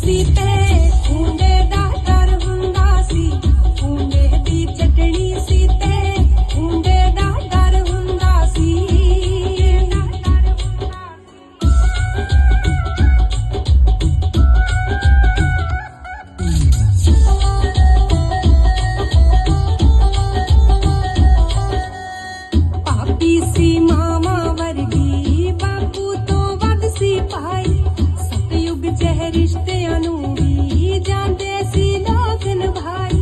Sleeping. ਅਜਿਹੇ ਰਿਸ਼ਤਿਆਂ ਨੂੰ ਵੀ ਜਾਂਦੇ ਸੀ ਲੋਕ ਨਿਭਾਈ।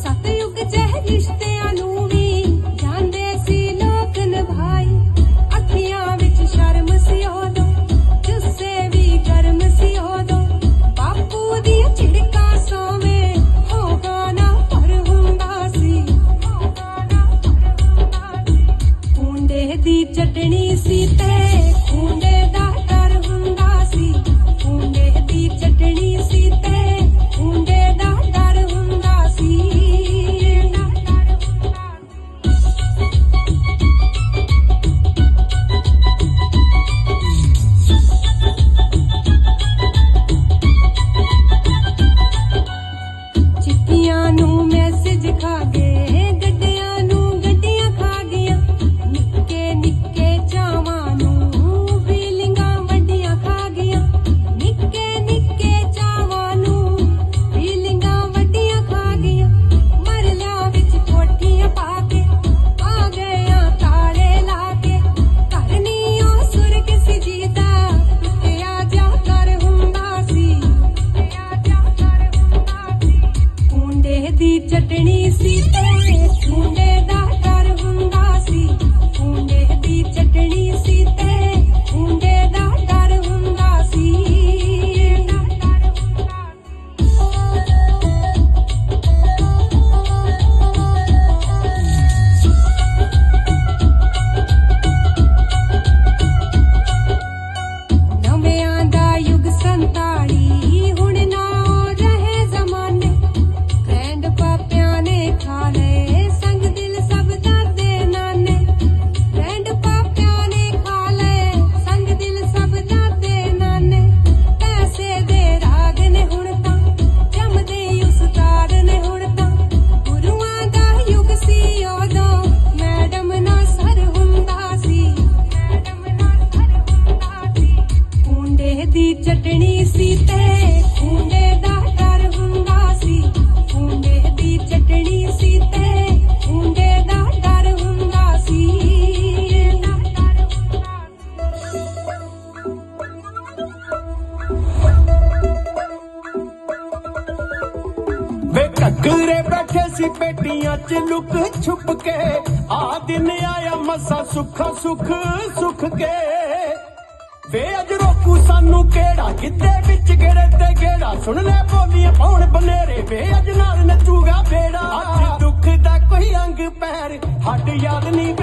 ਸਤਯੁਗ ਜਹ ਰਿਸ਼ਤਿਆਂ ਨੂੰ ਵੀ ਜਾਂਦੇ ਸੀ ਲੋਕ ਨਿਭਾਈ। ਅੱਖੀਆਂ ਵਿੱਚ ਸ਼ਰਮ ਸੀ ਉਦੋਂ ਜੁੱਸੇ ਵੀ ਗਰਮ ਸੀ ਉਦੋਂ ਬਾਪੂ ਦੀ ਝਿੜਕਾ ਸੋਵੇਂ ਹੋ ਗਾਣਾ ਪਰ ਹੁੰਦਾ ਸੀ ਕੁੰਡੇ ਦੀ ਚਟਣੀ ਸੀ ਤੇ ਖੁੰਡੇ ਚਟਣੀ ਸੀ ਤੇ ਖੁੰਡੇ ਦਾ ਡਰ ਹੁੰਦਾ ਸੀ। ਖੁੰਡੇ ਦੀ ਚਟਣੀ ਸੀ ਤੇ ਖੁੰਡੇ ਦਾ ਡਰ ਹੁੰਦਾ ਸੀ। ਵੇ ਕੱਗਰੇ ਬੈਠੇ ਸੀ ਪੇਟੀਆਂ ਚ ਲੁਕ ਛੁਪ ਕੇ। ਆ ਦਿਨ ਆਇਆ ਮਸਾ ਸੁੱਖਾ ਸੁਖ ਸੁਖ ਕੇ। ਵੇ ਅਜ ਰੋਕੂ ਸਾਨੂੰ ਕਿੱਦੇ ਵਿੱਚ ਗੇੜੇ ਤੇ ਗੇੜਾ? ਸੁਣ ਲੈ ਬੋਲੀਆਂ ਪਾਉਣ ਬਨੇਰੇ ਵੇ, ਅੱਜ ਨਾਲ ਨੱਚੂਗਾ ਬੇੜਾ ਅੱਜ ਦੁੱਖ ਦਾ ਕੋਈ ਅੰਗ ਪੈਰ ਹੱਡ ਯਾਦ ਨਹੀਂ